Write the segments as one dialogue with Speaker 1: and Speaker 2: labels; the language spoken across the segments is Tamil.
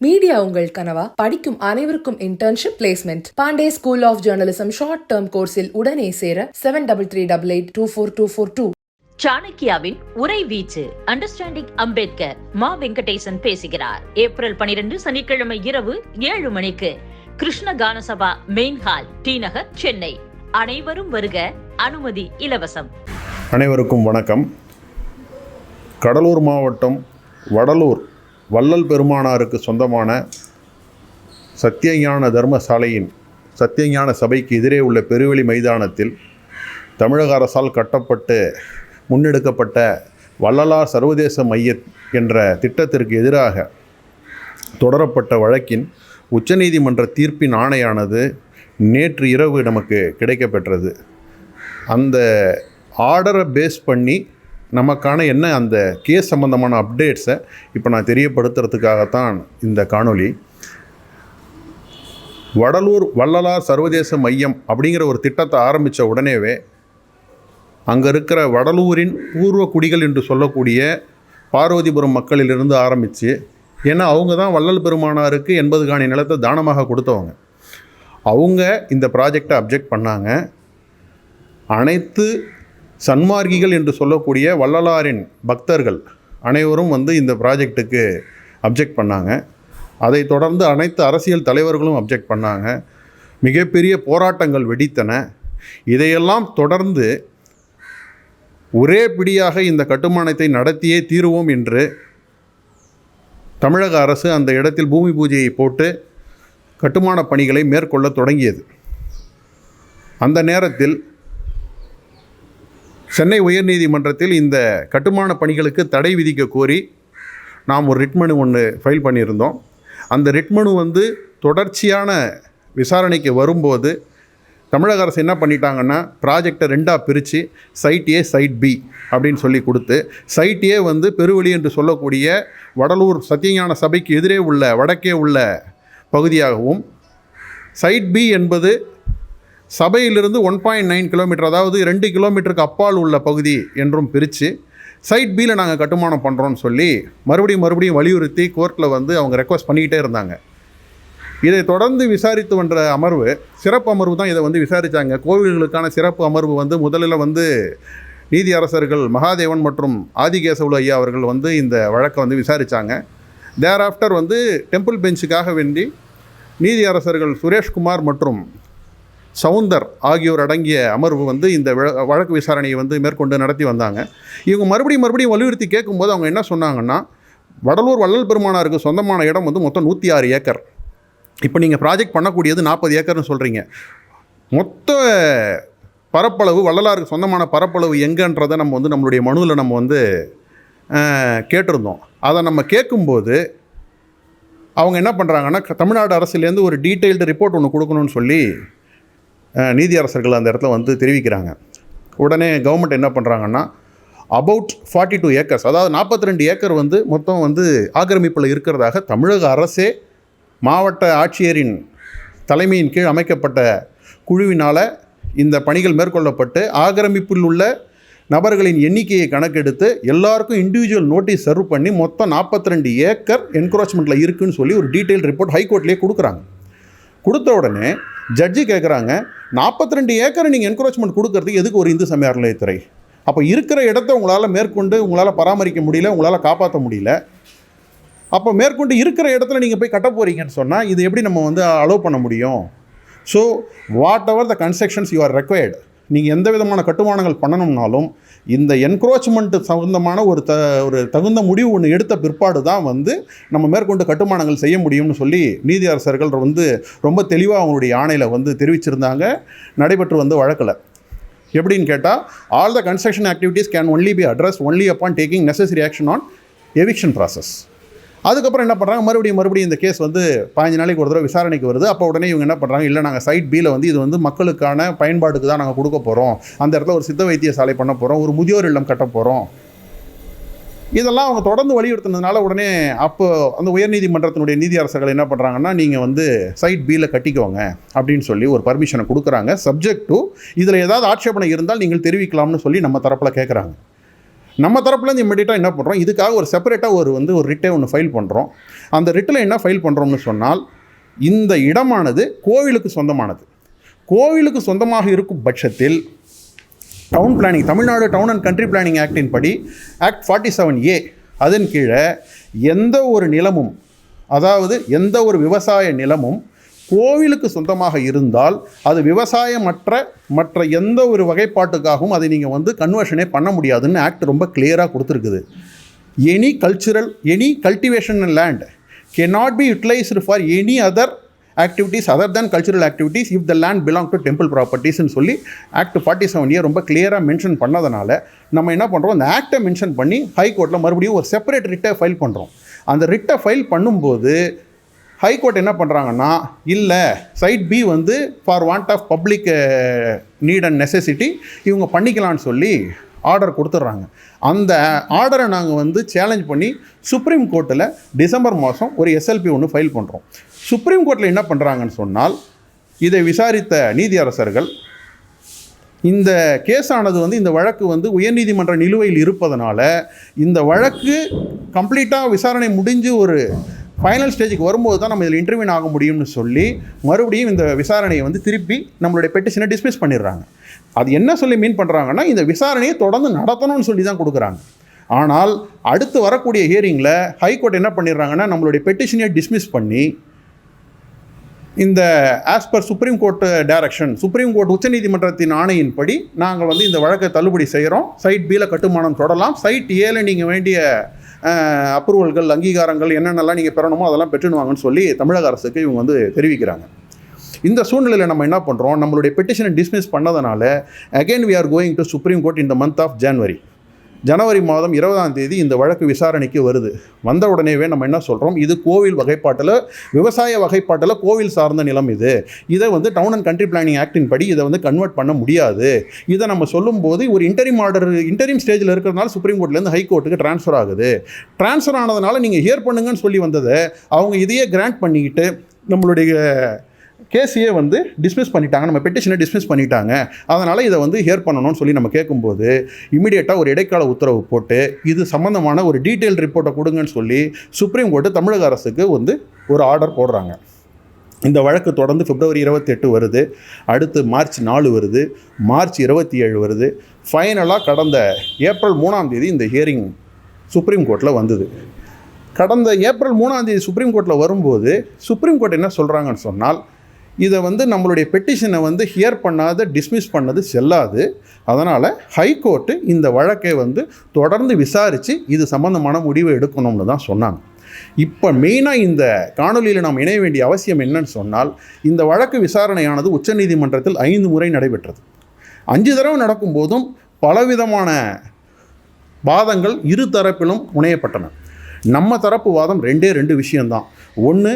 Speaker 1: மீடியா உங்கள் கனவா படிக்கும் அனைவருக்கும் internship placement Pandey school of journalism short term கோர்ஸில் உடனே சேர seven double three double eight two four two four two
Speaker 2: சாணக்கியாவின் உரை வீச்சு அண்டர்ஸ்டாண்டிங் அம்பேத்கர் மா வெங்கடேசன் பேசுகிறார் ஏப்ரல் பனிரெண்டு சனிக்கிழமை இரவு ஏழு மணிக்கு Krishna Ganasabha main hall T Nagar Chennai அனைவரும் வருக அனுமதி இலவசம்
Speaker 3: அனைவருக்கும் வணக்கம். கடலூர் மாவட்டம் வடலூர் வள்ளல் பெருமானாருக்கு சொந்தமான சத்தியஞான தர்மசாலையின் சத்தியஞான சபைக்கு எதிரே உள்ள பெருவெளி மைதானத்தில் தமிழக அரசால் கட்டப்பட்டு முன்னெடுக்கப்பட்ட வள்ளலார் சர்வதேச மைய என்ற திட்டத்திற்கு எதிராக தொடரப்பட்ட வழக்கின் உச்சநீதிமன்ற தீர்ப்பின் ஆணையானது நேற்று இரவு நமக்கு கிடைக்கப்பெற்றது. அந்த ஆர்டரை பேஸ் பண்ணி நமக்கான என்ன அந்த கேஸ் சம்மந்தமான அப்டேட்ஸை இப்போ நான் தெரியப்படுத்துறதுக்காகத்தான் இந்த காணொளி. வடலூர் வள்ளலார் சர்வதேச மையம் அப்படிங்கிற ஒரு திட்டத்தை ஆரம்பித்த உடனேவே அங்கே இருக்கிற வடலூரின் பூர்வ குடிகள் என்று சொல்லக்கூடிய பார்வதிபுரம் மக்களிலிருந்து ஆரம்பித்து ஏன்னா அவங்க தான் வள்ளல் பெருமானாருக்கு எண்பது காணி நிலத்தை தானமாக கொடுத்தவங்க. அவங்க இந்த ப்ராஜெக்டை அப்ஜெக்ட் பண்ணாங்க. அனைத்து சன்மார்க்கிகள் என்று சொல்லக்கூடிய வள்ளலாரின் பக்தர்கள் அனைவரும் வந்து இந்த ப்ராஜெக்ட்டுக்கு அப்ஜெக்ட் பண்ணாங்க. அதை தொடர்ந்து அனைத்து அரசியல் தலைவர்களும் அப்ஜெக்ட் பண்ணாங்க. மிகப்பெரிய போராட்டங்கள் வெடித்தன. இதையெல்லாம் தொடர்ந்து ஒரே பிடியாக இந்த கட்டுமானத்தை நடத்தியே தீருவோம் என்று தமிழக அரசு அந்த இடத்தில் பூமி பூஜையை போட்டு கட்டுமான பணிகளை மேற்கொள்ள தொடங்கியது. அந்த நேரத்தில் சென்னை உயர்நீதிமன்றத்தில் இந்த கட்டுமான பணிகளுக்கு தடை விதிக்க கோரி நாம் ஒரு ரிட்மனு ஒன்று ஃபைல் பண்ணியிருந்தோம். அந்த ரிட்மனு வந்து தொடர்ச்சியான விசாரணைக்கு வரும்போது தமிழக அரசு என்ன பண்ணிட்டாங்கன்னா ப்ராஜெக்டை ரெண்டாக பிரித்து சைட் ஏ சைட் பி அப்படின்னு சொல்லி கொடுத்து சைட் ஏ வந்து பெருவெளி என்று சொல்லக்கூடிய வடலூர் சத்தியஞான சபைக்கு எதிரே உள்ள வடக்கே உள்ள பகுதியாகவும் சைட் பி என்பது சபையிலிருந்து ஒன் பாயிண்ட் நைன் கிலோமீட்டர் அதாவது ரெண்டு கிலோமீட்டருக்கு அப்பால் உள்ள பகுதி என்றும் பிரித்து சைட் பியில் நாங்கள் கட்டுமானம் பண்ணுறோன்னு சொல்லி மறுபடியும் மறுபடியும் வலியுறுத்தி கோர்ட்டில் வந்து அவங்க ரெக்வஸ்ட் பண்ணிக்கிட்டே இருந்தாங்க. இதை தொடர்ந்து விசாரித்து வந்த அமர்வு சிறப்பு அமர்வு தான் இதை வந்து விசாரித்தாங்க கோவில்களுக்கான சிறப்பு அமர்வு வந்து முதலில் வந்து நீதி அரசர்கள் மகாதேவன் மற்றும் ஆதிகேசவுல ஐயா அவர்கள் வந்து இந்த வழக்கை வந்து விசாரித்தாங்க தேர் ஆஃப்டர் வந்து டெம்பிள் பெஞ்சுக்காக வேண்டி நீதி அரசர்கள் சுரேஷ்குமார் மற்றும் சவுந்தர் ஆகியோர் அடங்கிய அமர்வு வந்து இந்த வழ- வழக்கு விசாரணையை வந்து மேற்கொண்டு நடத்தி வந்தாங்க. இவங்க மறுபடியும் மறுபடியும் வலியுறுத்தி கேட்கும்போது அவங்க என்ன சொன்னாங்கன்னா வடலூர் வள்ளல் பெருமானாருக்கு சொந்தமான இடம் வந்து மொத்தம் நூற்றி ஆறு ஏக்கர். இப்போ நீங்கள் ப்ராஜெக்ட் பண்ணக்கூடியது நாற்பது ஏக்கர்னு சொல்கிறீங்க மொத்த பரப்பளவு வள்ளலாருக்கு சொந்தமான பரப்பளவு எங்கன்றதை நம்ம வந்து நம்மளுடைய மனுவில் நம்ம வந்து கேட்டிருந்தோம். அதை நம்ம கேட்கும்போது அவங்க என்ன பண்ணுறாங்கன்னா தமிழ்நாடு அரசுலேருந்து ஒரு டீட்டெயில்டு ரிப்போர்ட் ஒன்று கொடுக்கணும்னு சொல்லி நீதியரசர்கள் அந்த இடத்துல வந்து தெரிவிக்கிறாங்க. உடனே கவர்மெண்ட் என்ன பண்ணுறாங்கன்னா அபவுட் ஃபார்ட்டி டூ ஏக்கர்ஸ் அதாவது நாற்பத்தி ரெண்டு ஏக்கர் வந்து மொத்தம் வந்து ஆக்கிரமிப்பில் இருக்கிறதாக தமிழக அரசே மாவட்ட ஆட்சியரின் தலைமையின் கீழ் அமைக்கப்பட்ட குழுவினால் இந்த பணிகள் மேற்கொள்ளப்பட்டு ஆக்கிரமிப்பில் உள்ள நபர்களின் எண்ணிக்கையை கணக்கெடுத்து எல்லாருக்கும் இண்டிவிஜுவல் நோட்டீஸ் சர்வ் பண்ணி மொத்தம் நாற்பத்தி ரெண்டு ஏக்கர் என்க்ரோச்மெண்ட்டில் இருக்குன்னு சொல்லி ஒரு டீட்டெயில் ரிப்போர்ட் ஹைகோர்ட்லேயே கொடுக்குறாங்க. கொடுத்த உடனே ஜட்ஜி கேட்குறாங்க நாற்பத்தி ரெண்டு ஏக்கர் நீங்கள் என்க்ரோச்மெண்ட் கொடுக்கறதுக்கு எதுக்கு ஒரு இந்து சமய அறநிலையத்துறை? அப்போ இருக்கிற இடத்த உங்களால் மேற்கொண்டு உங்களால் பராமரிக்க முடியல உங்களால் காப்பாற்ற முடியல. அப்போ மேற்கொண்டு இருக்கிற இடத்துல நீங்கள் போய் கட்ட போகிறீங்கன்னு சொன்னால் இது எப்படி நம்ம வந்து அலோவ் பண்ண முடியும்? So whatever the constructions you are required நீங்கள் எந்த விதமான கட்டுமானங்கள் பண்ணணும்னாலும் இந்த என்க்ரோச்மெண்ட்டு சம்பந்தமான ஒரு த ஒரு தகுந்த முடிவு ஒன்று எடுத்த பிற்பாடு தான் வந்து நம்ம மேற்கொண்டு கட்டுமானங்கள் செய்ய முடியும்னு சொல்லி நீதி அரசர்கள் வந்து ரொம்ப தெளிவாக அவங்களுடைய ஆணையில் வந்து தெரிவிச்சிருந்தாங்க. நடைபெற்று வந்து வழக்கில். எப்படின்னு கேட்டால் all the construction activities can only be addressed only upon taking necessary action on eviction process அதுக்கப்புறம் என்ன பண்ணுறாங்க மறுபடியும் மறுபடியும் இந்த கேஸ் வந்து பாஞ்சு நாளைக்கு ஒரு தடவை விசாரணைக்கு வருது. அப்போ உடனே இவங்க என்ன பண்ணுறாங்க இல்லை நாங்கள் சைட் பியில் வந்து இது வந்து மக்களுக்கான பயன்பாட்டுக்கு தான் நாங்கள் கொடுக்க போகிறோம் அந்த இடத்துல ஒரு சித்த வைத்திய சாலை பண்ண போகிறோம் ஒரு முதியோர் இல்லம் கட்ட போகிறோம் இதெல்லாம் அவங்க தொடர்ந்து வலியுறுத்தினதுனால உடனே அப்போ அந்த உயர்நீதிமன்றத்தினுடைய நீதி அரசர்கள் என்ன பண்ணுறாங்கன்னா நீங்கள் வந்து சைட் பியில் கட்டிக்கோங்க அப்படின்னு சொல்லி ஒரு பர்மிஷனை கொடுக்குறாங்க. சப்ஜெக்ட் டு இதில் ஏதாவது ஆட்சேபனை இருந்தால் நீங்கள் தெரிவிக்கலாம்னு சொல்லி நம்ம தரப்பில் கேட்குறாங்க நம்ம தரப்புலேருந்து இம்மிடியட்டாக என்ன பண்ணுறோம் இதுக்காக ஒரு செப்பரேட்டாக ஒரு வந்து ஒரு ரிட்டை ஒன்று ஃபைல் பண்ணுறோம் அந்த ரிட்டில் என்ன ஃபைல் பண்ணுறோம்னு சொன்னால் இந்த இடமானது கோவிலுக்கு சொந்தமானது. கோவிலுக்கு சொந்தமாக இருக்கும் பட்சத்தில் town planning Tamil Nadu town and country planning actin படி ஆக்ட் ஃபார்ட்டி செவன் ஏ அதன் கீழே எந்த ஒரு நிலமும் அதாவது எந்த ஒரு விவசாய நிலமும் கோவிலுக்கு சொந்தமாக இருந்தால் அது விவசாயமற்ற மற்ற எந்த ஒரு வகைப்பாட்டுக்காகவும் அதை நீங்கள் வந்து கன்வர்ஷனே பண்ண முடியாதுன்னு ஆக்ட் ரொம்ப கிளியராக கொடுத்துருக்குது. Any cultural any cultivation land not be utilized for any other activities other than cultural activities if the land belong to temple ப்ராப்பர்ட்டிஸ்னு சொல்லி ஆக்ட் ஃபார்ட்டி செவன் இயர் ரொம்ப கிளியராக மென்ஷன் பண்ணதுனால நம்ம என்ன பண்ணுறோம் அந்த ஆக்டை மென்ஷன் பண்ணி ஹைகோர்ட்டில் மறுபடியும் ஒரு செப்பரேட் ரிட்டை ஃபைல் பண்ணுறோம் அந்த ரிட்டை ஃபைல் பண்ணும்போது ஹைகோர்ட் என்ன பண்ணுறாங்கன்னா இல்லை சைட் பி வந்து for want of public need and necessity இவங்க பண்ணிக்கலாம்னு சொல்லி ஆர்டர் கொடுத்துட்றாங்க. அந்த ஆர்டரை நாங்கள் வந்து சேலஞ்ச் பண்ணி சுப்ரீம் கோர்ட்டில் டிசம்பர் மாதம் ஒரு எஸ்எல்பி ஒன்று ஃபைல் பண்ணுறோம் சுப்ரீம் கோர்ட்டில் என்ன பண்ணுறாங்கன்னு சொன்னால் இதை விசாரித்த நீதியரசர்கள் இந்த கேஸானது வந்து இந்த வழக்கு வந்து உயர்நீதிமன்ற நிலுவையில் இருப்பதனால இந்த வழக்கு கம்ப்ளீட்டாக விசாரணை முடிஞ்சு ஒரு ஃபைனல் ஸ்டேஜுக்கு வரும்போது தான் நம்ம இதில் இன்டர்வியூன் ஆக முடியும்னு சொல்லி மறுபடியும் இந்த விசாரணையை வந்து திருப்பி நம்மளுடைய பெட்டிஷனை டிஸ்மிஸ் பண்ணிடுறாங்க. அது என்ன சொல்லி மீன் பண்ணுறாங்கன்னா இந்த விசாரணையை தொடர்ந்து நடத்தணும்னு சொல்லி தான் கொடுக்குறாங்க. ஆனால் அடுத்து வரக்கூடிய ஹியரிங்கில் ஹைகோர்ட் என்ன பண்ணிடுறாங்கன்னா நம்மளுடைய பெட்டிஷனையை டிஸ்மிஸ் பண்ணி இந்த as per supreme court direction supreme court உச்சநீதிமன்றத்தின் ஆணையின்படி நாங்கள் வந்து இந்த வழக்கை தள்ளுபடி செய்கிறோம் சைட் பியில் கட்டுமானம் தொடரலாம். சைட் ஏல நீங்கள் வேண்டிய அப்ரூவல்கள் அங்கீகாரங்கள் என்னென்னலாம் நீங்கள் பெறணுமோ அதெல்லாம் பெற்றுணுவாங்கன்னு சொல்லி தமிழக அரசுக்கு இவங்க வந்து தெரிவிக்கிறாங்க. இந்த சூழ்நிலையில் நம்ம என்ன பண்ணுறோம் நம்மளுடைய பெட்டிஷனை டிஸ்மிஸ் பண்ணதுனால again we are going to supreme court இந்த மந்த் ஆஃப் ஜான்வரி ஜனவரி மாதம் இருபதாம் தேதி இந்த வழக்கு விசாரணைக்கு வருது. வந்த உடனேவே நம்ம என்ன சொல்கிறோம் இது கோவில் வகைப்பாட்டில் விவசாய வகைப்பாட்டில் கோவில் சார்ந்த நிலம் இது. இதை வந்து டவுன் அண்ட் கண்ட்ரி பிளானிங் ஆக்டின் படி இதை வந்து கன்வெர்ட் பண்ண முடியாது. இதை நம்ம சொல்லும்போது ஒரு இன்டரிம் ஆர்டர் இன்டரிம் ஸ்டேஜில் இருக்கிறதுனால சுப்ரீம் கோர்ட்லேருந்து ஹை கோர்ட்டுக்கு ட்ரான்ஸ்ஃபர் ஆகுது. ட்ரான்ஸ்ஃபர் ஆனதுனால நீங்கள் ஹியர் பண்ணுங்கன்னு சொல்லி வந்ததை அவங்க இதையே கிராண்ட் பண்ணிக்கிட்டு நம்மளுடைய கேஸையே வந்து டிஸ்மிஸ் பண்ணிட்டாங்க. நம்ம பெட்டிஷனை டிஸ்மிஸ் பண்ணிட்டாங்க. அதனால் இதை வந்து ஹியர் பண்ணணும்னு சொல்லி நம்ம கேட்கும்போது இமீடியட்டாக ஒரு இடைக்கால உத்தரவு போட்டு இது சம்மந்தமான ஒரு டீட்டெயில் ரிப்போர்ட்டை கொடுங்கன்னு சொல்லி சுப்ரீம் கோர்ட்டு தமிழக அரசுக்கு வந்து ஒரு ஆர்டர் போடுறாங்க. இந்த வழக்கு தொடர்ந்து பிப்ரவரி இருபத்தெட்டு வருது. அடுத்து மார்ச் நாலு வருது. மார்ச் இருபத்தி ஏழு வருது. ஃபைனலாக கடந்த ஏப்ரல் மூணாம் தேதி இந்த ஹியரிங் சுப்ரீம் கோர்ட்டில் வந்தது. கடந்த ஏப்ரல் மூணாம் தேதி சுப்ரீம் கோர்ட்டில் வரும்போது சுப்ரீம் கோர்ட் என்ன சொல்கிறாங்கன்னு சொன்னால் இதை வந்து நம்மளுடைய பெட்டிஷனை வந்து ஹியர் பண்ணாத டிஸ்மிஸ் பண்ணது செல்லாது. அதனால் ஹைகோர்ட்டு இந்த வழக்கை வந்து தொடர்ந்து விசாரித்து இது சம்மந்தமான முடிவை எடுக்கணும்னு தான் சொன்னாங்க. இப்போ மெயினாக இந்த காணொலியில் நாம் இணைய வேண்டிய அவசியம் என்னன்னு சொன்னால் இந்த வழக்கு விசாரணையானது உச்சநீதிமன்றத்தில் ஐந்து முறை நடைபெற்றது. அஞ்சு தடவை நடக்கும்போதும் பலவிதமான வாதங்கள் இரு தரப்பிலும் முனையப்பட்டன. நம்ம தரப்பு வாதம் ரெண்டே ரெண்டு விஷயம்தான். ஒன்று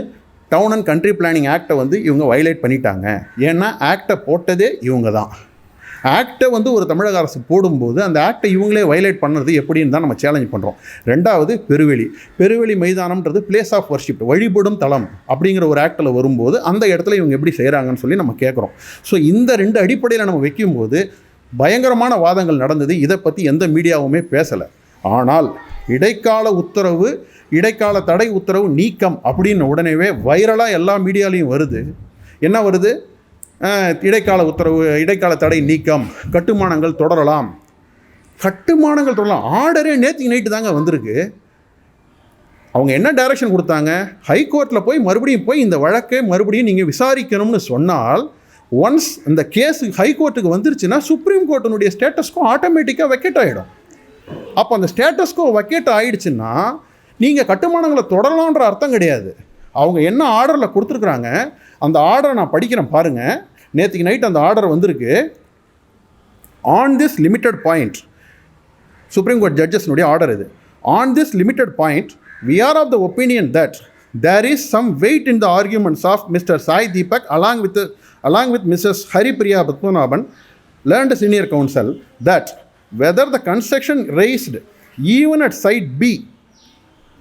Speaker 3: டவுன் அண்ட் கண்ட்ரி பிளானிங் ஆக்டை வந்து இவங்க வயலேட் பண்ணிட்டாங்க. ஏன்னா ஆக்டை போட்டதே இவங்க தான். ஆக்டை வந்து ஒரு தமிழக அரசு போடும்போது அந்த ஆக்டை இவங்களே வயலேட் பண்ணுறது எப்படின்னு தான் நம்ம சேலஞ்ச் பண்ணுறோம் ரெண்டாவது பெருவெளி. பெருவெளி மைதானம்ன்றது பிளேஸ் ஆஃப் ஒர்ஷிப் வழிபடும் தளம் அப்படிங்கிற ஒரு ஆக்டில் வரும்போது அந்த இடத்துல இவங்க எப்படி செய்கிறாங்கன்னு சொல்லி நம்ம கேட்குறோம் ஸோ இந்த ரெண்டு அடிப்படையில் நம்ம வைக்கும்போது பயங்கரமான வாதங்கள் நடந்தது. இதை பற்றி எந்த மீடியாவுமே பேசலை. ஆனால் இடைக்கால உத்தரவு இடைக்கால தடை உத்தரவு நீக்கம் அப்படின்னு உடனேவே வைரலாக எல்லா மீடியாலையும் வருது. என்ன வருது? இடைக்கால உத்தரவு இடைக்கால தடை நீக்கம் கட்டுமானங்கள் தொடரலாம். கட்டுமானங்கள் தொடரலாம். ஆர்டரே நேற்று நைட்டு தாங்க வந்திருக்கு. அவங்க என்ன டைரக்ஷன் கொடுத்தாங்க? ஹைகோர்ட்டில் போய் மறுபடியும் போய் இந்த வழக்கை மறுபடியும் நீங்கள் விசாரிக்கணும்னு சொன்னால் ஒன்ஸ் இந்த கேஸு ஹைகோர்ட்டுக்கு வந்துருச்சுன்னா சுப்ரீம் கோர்ட்டினுடைய ஸ்டேட்டஸ்க்கும் ஆட்டோமேட்டிக்காக வெக்கெட் ஆகிடும் அப்போ அந்த ஸ்டேட்டஸ்கோ வக்கேட் ஆயிடுச்சுன்னா நீங்கள் கட்டுமானங்களை தொடரலான்ற அர்த்தம் கிடையாது. அவங்க என்ன ஆர்டரில் கொடுத்துருக்குறாங்க அந்த ஆர்டரை நான் படிக்கிறேன் பாருங்கள் நேற்றுக்கு நைட் அந்த ஆர்டர் வந்திருக்கு. On this limited point supreme court ஜட்ஜஸ்னுடைய order இது. On this limited point we are of the opinion that there is some weight in the arguments of mister Sai Deepak along with along with missus Haripriya Padmanabhan learned senior counsel that whether the construction raised even at site B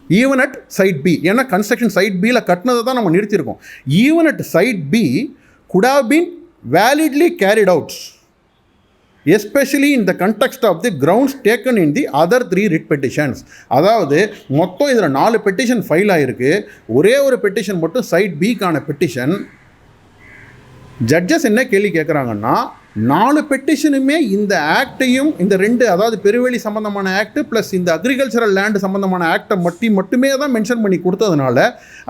Speaker 3: even at site B ஏன்னா கன்ஸ்ட்ரக்ஷன் சைட் பியில் கட்டினதை தான் நம்ம நிறுத்தியிருக்கோம். Even at site B good have been validly carried out especially in the context of the grounds taken in the other three writ petitions அதாவது மொத்தம் இதில் நாலு பெட்டிஷன் ஃபைல் ஆகிருக்கு ஒரே ஒரு பெட்டிஷன் மட்டும் சைட் பிக்கான பெட்டிஷன் ஜட்ஜஸ் என்ன கேள்வி கேட்குறாங்கன்னா நாலு பெட்டிஷனுமே இந்த ஆக்டையும் இந்த ரெண்டு அதாவது பெருவெளி சம்பந்தமான ஆக்ட் ப்ளஸ் இந்த அக்ரிகல்ச்சரல் லேண்டு சம்பந்தமான ஆக்டை மட்டி மட்டுமே தான் மென்ஷன் பண்ணி கொடுத்ததுனால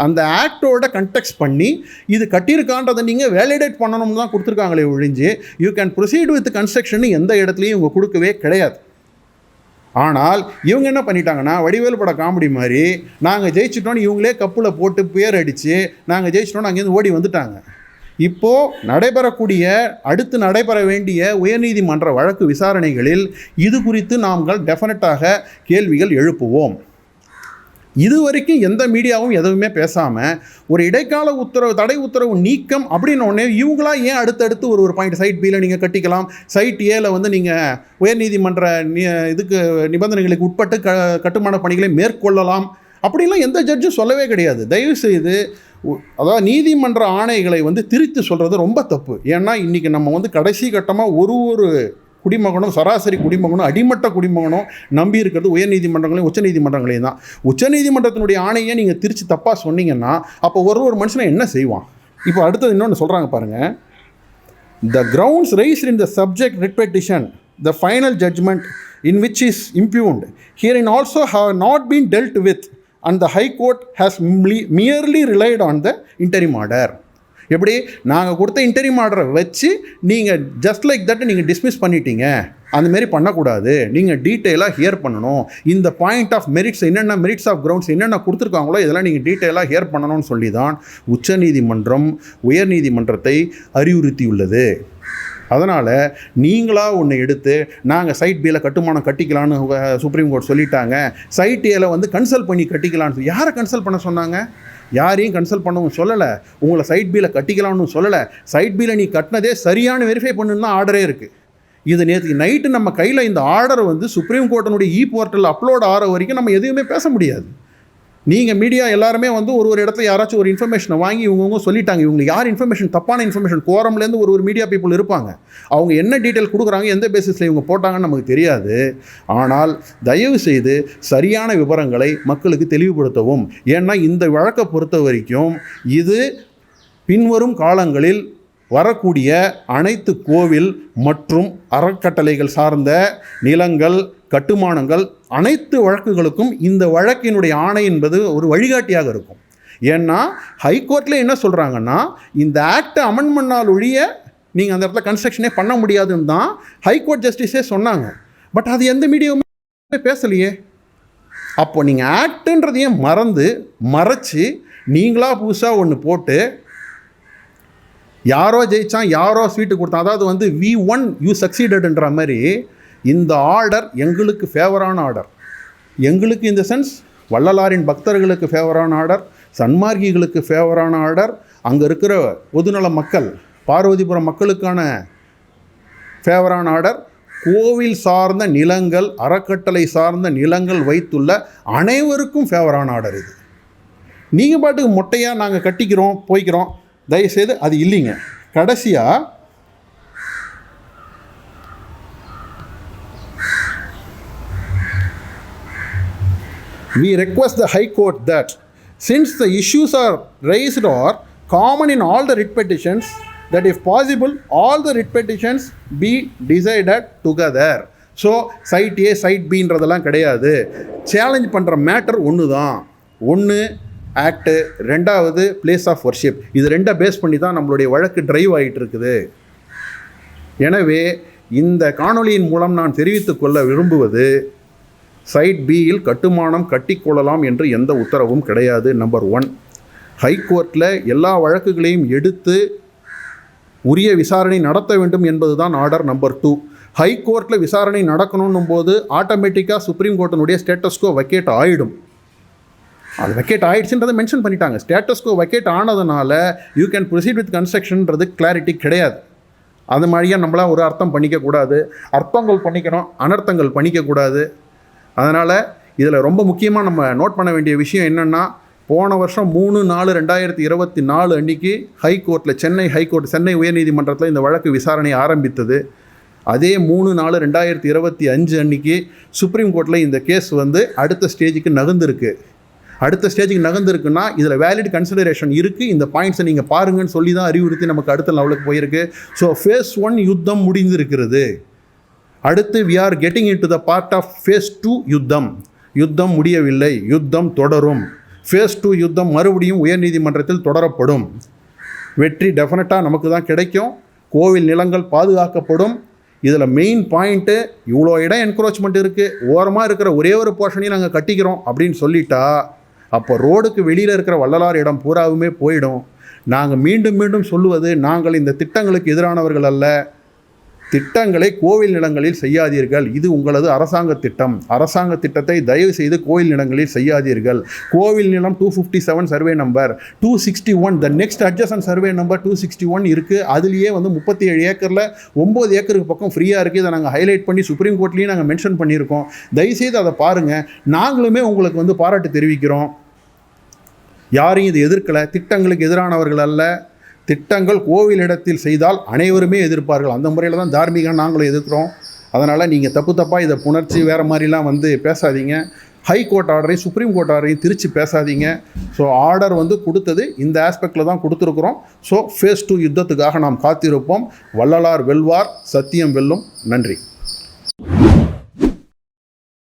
Speaker 3: அந்த ஆக்டோட கண்டெக்ட் பண்ணி இது கட்டியிருக்கான்றதை நீங்கள் வேலிடேட் பண்ணணும்னு தான் கொடுத்துருக்காங்களே ஒழிஞ்சு you can proceed with construction எந்த இடத்துலையும் இவங்க கொடுக்கவே கிடையாது. ஆனால் இவங்க என்ன பண்ணிட்டாங்கன்னா வடிவேல் பட காமெடி மாதிரி நாங்கள் ஜெயிச்சிட்டோன்னு இவங்களே கப்பில் போட்டு பேர் அடித்து நாங்கள் ஜெயிச்சிட்டோன்னு அங்கேருந்து ஓடி வந்துட்டாங்க. இப்போது நடைபெறக்கூடிய அடுத்து நடைபெற வேண்டிய உயர்நீதிமன்ற வழக்கு விசாரணைகளில் இது குறித்து நாங்கள் டெஃபினட்டாக கேள்விகள் எழுப்புவோம். இது வரைக்கும் எந்த மீடியாவும் எதுவுமே பேசாமல் ஒரு இடைக்கால உத்தரவு தடை உத்தரவு நீக்கம் அப்படின்னு ஒன்று இவங்களா ஏன் அடுத்தடுத்து ஒரு ஒரு பாயிண்ட் சைட் பியில் நீங்கள் கட்டிக்கலாம்? சைட் ஏல வந்து நீங்கள் உயர்நீதிமன்ற இதுக்கு நிபந்தனைகளுக்கு உட்பட்டு க கட்டுமான பணிகளை மேற்கொள்ளலாம். அப்படிலாம் எந்த ஜட்ஜும் சொல்லவே கிடையாது. தயவு செய்து அதாவது நீதிமன்ற ஆணைகளை வந்து திரித்து சொல்கிறது ரொம்ப தப்பு. ஏன்னா இன்றைக்கி நம்ம வந்து கடைசி கட்டமாக ஒரு ஒரு குடிமகனும் சராசரி குடிமகனும் அடிமட்ட குடிமகனும் நம்பி இருக்கிறது உயர்நீதிமன்றங்களையும் உச்சநீதிமன்றங்களையும் தான். உச்சநீதிமன்றத்தினுடைய ஆணையை நீங்கள் திருச்சி தப்பாக சொன்னீங்கன்னா அப்போ ஒரு ஒரு மனுஷனை என்ன செய்வான்? இப்போ அடுத்தது இன்னொன்று சொல்கிறாங்க பாருங்கள் the grounds raised in the subject writ the final judgment in which is impugned here in also have not been dealt with அந்த the High Court has merely merely on the the interim எப்படி? நாங்கள் கொடுத்த இன்டரிம் ஆர்டரை வச்சு நீங்கள் ஜஸ்ட் லைக் தட் நீங்கள் டிஸ்மிஸ் பண்ணிட்டீங்க. அந்தமாரி பண்ணக்கூடாது. நீங்கள் டீட்டெயிலாக ஹியர் பண்ணணும். இந்த பாயிண்ட் ஆஃப் மெரிட்ஸ் என்னென்ன மெரிட்ஸ் ஆஃப் கிரவுண்ட்ஸ் என்னென்ன கொடுத்துருக்காங்களோ இதெல்லாம் நீங்கள் டீட்டெயிலாக ஹியர் பண்ணணும்னு சொல்லி தான் உச்சநீதிமன்றம் உயர்நீதிமன்றத்தை அறிவுறுத்தியுள்ளது. அதனால் நீங்களாக ஒன்று எடுத்து நாங்கள் சைட் பியில் கட்டுமானம் கட்டிக்கலான்னு சுப்ரீம் கோர்ட் சொல்லிட்டாங்க. சைட் ஏல வந்து கன்சல்ட் பண்ணி கட்டிக்கலான்னு சொல்லி யாரை கன்சல்ட் பண்ண சொன்னாங்க? யாரையும் கன்சல்ட் பண்ணவும் சொல்லலை. உங்களை சைட் பியில் கட்டிக்கலாம்னு சொல்லலை. சைட் பியில் நீ கட்டினதே சரியான வெரிஃபை பண்ணுன்னு தான் ஆர்டரே இருக்குது இது நேற்று நைட்டு நம்ம கையில் இந்த ஆர்டர் வந்து சுப்ரீம் கோர்ட்டினுடைய இ போர்ட்டலில் அப்லோட் ஆகிற வரைக்கும் நம்ம எதுவுமே பேச முடியாது. நீங்கள் மீடியா எல்லாருமே வந்து ஒரு ஒரு இடத்துல யாராச்சும் ஒரு இன்ஃபர்மேஷனை வாங்கி இவங்கவுங்க சொல்லிட்டாங்க. இவங்க யார் இன்ஃபர்மேஷன் தப்பான இன்ஃபர்மேஷன் கோரம்லேருந்து ஒரு ஒரு மீடியா பீப்புள் இருப்பாங்க. அவங்க என்ன டீட்டெயில் கொடுக்குறாங்க எந்த பேசிஸில் இவங்க போட்டாங்கன்னு நமக்கு தெரியாது. ஆனால் தயவு செய்து சரியான விவரங்களை மக்களுக்கு தெளிவுபடுத்தவும். ஏன்னா இந்த வழக்கை பொறுத்த வரைக்கும் இது பின்வரும் காலங்களில் வரக்கூடிய அனைத்து கோவில் மற்றும் அறக்கட்டளைகள் சார்ந்த நிலங்கள் கட்டுமானங்கள் அனைத்து வழக்குகளுக்கும் இந்த வழக்கினுடைய ஆணை என்பது ஒரு வழிகாட்டியாக இருக்கும். ஏன்னா ஹைகோர்ட்டில் என்ன சொல்கிறாங்கன்னா இந்த ஆக்டை அமெண்ட் பண்ணால் ஒழிய நீங்கள் அந்த இடத்துல கன்ஸ்ட்ரக்ஷனே பண்ண முடியாதுன்னு தான் ஹைகோர்ட் ஜஸ்டிஸே சொன்னாங்க. பட் அது எந்த மீடியாவுமே பேசலையே. அப்போ நீங்கள் ஆக்டுன்றதையும் மறந்து மறைச்சி நீங்களாக புதுசாக ஒன்று போட்டு யாரோ ஜெயித்தான் யாரோ ஸ்வீட்டு கொடுத்தான். அதாவது வந்து வி ஒன் யூ சக்சீடட்ன்ற மாதிரி இந்த ஆர்டர் எங்களுக்கு ஃபேவரான ஆர்டர். எங்களுக்கு இந்த சென்ஸ் வள்ளலாரின் பக்தர்களுக்கு ஃபேவரான ஆர்டர் சன்மார்க்கிகளுக்கு ஃபேவரான ஆர்டர் அங்கே இருக்கிற பொதுநல மக்கள் பார்வதிபுரம் மக்களுக்கான ஃபேவரான ஆர்டர் கோவில் சார்ந்த நிலங்கள் அறக்கட்டளை சார்ந்த நிலங்கள் வைத்துள்ள அனைவருக்கும் ஃபேவரான ஆர்டர் இது. நீங்கள் பாட்டுக்கு மொட்டையாக நாங்கள் கட்டிக்கிறோம் போய்க்கிறோம் தயவுசெய்து அது இல்லைங்க. கடைசியாக we request the High Court that since the issues are raised are common in all the writ petitions, that if possible, all the writ petitions be decided together. So site A site பின்றதெல்லாம் கிடையாது சேலஞ்ச் பண்ணுற மேட்டர் ஒன்று தான் ஒன்று ஆக்டு ரெண்டாவது பிளேஸ் ஆஃப் வர்ஷிப் இது ரெண்டை பேஸ் பண்ணி தான் நம்மளுடைய வழக்கு டிரைவ் ஆகிட்டு இருக்குது எனவே இந்த காணொளியின் மூலம் நான் தெரிவித்துக் கொள்ள விரும்புவது சைட் பியில் கட்டுமானம் கட்டிக்கொள்ளலாம் என்று எந்த உத்தரவும் கிடையாது. நம்பர் ஒன் ஹைகோர்ட்டில் எல்லா வழக்குகளையும் எடுத்து உரிய விசாரணை நடத்த வேண்டும் என்பது தான் ஆர்டர் நம்பர் டூ ஹைகோர்ட்டில் விசாரணை நடக்கணும் போது ஆட்டோமேட்டிக்காக சுப்ரீம் கோர்ட்டினுடைய ஸ்டேட்டஸ்கோ வக்கேட் ஆகிடும் அது வக்கேட் ஆயிடுச்சுன்றதை மென்ஷன் பண்ணிட்டாங்க. ஸ்டேட்டஸ்கோ வக்கேட் ஆனதுனால யூ கேன் ப்ரொசீட் வித் கன்ஸ்ட்ரக்ஷன்ன்றது கிளாரிட்டி கிடையாது. அது மாதிரியாக நம்மளாம் ஒரு அர்த்தம் பண்ணிக்கக்கூடாது அர்த்தங்கள் பண்ணிக்கணும் அனர்த்தங்கள் பண்ணிக்கக்கூடாது அதனால் இதில் ரொம்ப முக்கியமாக நம்ம நோட் பண்ண வேண்டிய விஷயம் என்னென்னா போன வருஷம் மூணு நாலு ரெண்டாயிரத்தி இருபத்தி நாலு அன்றைக்கி ஹைகோர்ட்டில் சென்னை ஹைகோர்ட் சென்னை உயர்நீதிமன்றத்தில் இந்த வழக்கு விசாரணை ஆரம்பித்தது. அதே மூணு நாலு ரெண்டாயிரத்தி இருபத்தி அஞ்சு அன்னைக்கு சுப்ரீம் கோர்ட்டில் இந்த கேஸ் வந்து அடுத்த ஸ்டேஜுக்கு நகர்ந்துருக்கு. அடுத்த ஸ்டேஜுக்கு நகர்ந்துருக்குன்னா இதில் வேலிட் கன்சிடரேஷன் இருக்குது இந்த பாயிண்ட்ஸை நீங்கள் பாருங்கன்னு சொல்லி தான் அறிவுறுத்தி நமக்கு அடுத்த லெவலுக்கு போயிருக்கு. ஸோ ஃபேஸ் ஒன் யுத்தம் முடிந்திருக்கிறது. அடுத்து we are getting into the part of phase two யுத்தம். யுத்தம் முடியவில்லை. யுத்தம் தொடரும். ஃபேஸ் டூ யுத்தம் மறுபடியும் உயர்நீதிமன்றத்தில் தொடரப்படும். வெற்றி டெஃபினட்டாக நமக்கு தான் கிடைக்கும். கோவில் நிலங்கள் பாதுகாக்கப்படும். இதில் மெயின் பாயிண்ட்டு இவ்வளோ இடம் என்க்ரோச்மெண்ட் இருக்குது ஓரமாக இருக்கிற ஒரே ஒரு போர்ஷனையும் நாங்கள் கட்டிக்கிறோம் அப்படின்னு சொல்லிட்டா அப்போ ரோடுக்கு வெளியில் இருக்கிற வள்ளலார் இடம் பூராவுமே போயிடும். நாங்கள் மீண்டும் மீண்டும் சொல்லுவது நாங்கள் இந்த திட்டங்களுக்கு எதிரானவர்கள் அல்ல. திட்டங்களை கோவில் நிலங்களில் செய்யாதீர்கள். இது உங்களது அரசாங்க திட்டம். அரசாங்க திட்டத்தை தயவு செய்து கோவில் நிலங்களில் செய்யாதீர்கள். கோவில் நிலம் two fifty seven survey number two sixty one the next adjacent survey number two sixty one இருக்குது அதுலேயே வந்து முப்பத்தி ஏழு ஏக்கரில் ஒம்பது ஏக்கருக்கு பக்கம் ஃப்ரீயாக இருக்குது இதை நாங்கள் ஹைலைட் பண்ணி சுப்ரீம் கோர்ட்லேயும் நாங்கள் மென்ஷன் பண்ணியிருக்கோம். தயவுசெய்து அதை பாருங்கள் நாங்களுமே உங்களுக்கு வந்து பாராட்டு தெரிவிக்கிறோம். யாரையும் இது எதிர்க்கலை. திட்டங்களுக்கு எதிரானவர்கள் அல்ல. திட்டங்கள் கோவிலிடத்தில் செய்தால் அனைவருமே எதிர்ப்பார்கள். அந்த முறையில் தான் தார்மீகம் நாங்களும் எதிர்க்கிறோம். அதனால் நீங்கள் தப்பு தப்பாக இதை புணர்ச்சி வேறு மாதிரிலாம் வந்து பேசாதீங்க. ஹை கோர்ட் ஆர்டரையும் சுப்ரீம் கோர்ட் ஆர்டரையும் திருச்சி பேசாதீங்க. ஸோ ஆர்டர் வந்து கொடுத்தது இந்த ஆஸ்பெக்டில் தான் கொடுத்துருக்குறோம். ஸோ ஃபேஸ் டூ யுத்தத்துக்காக நாம் காத்திருப்போம். வள்ளலார் வெல்வார் சத்தியம் வெல்லும். நன்றி.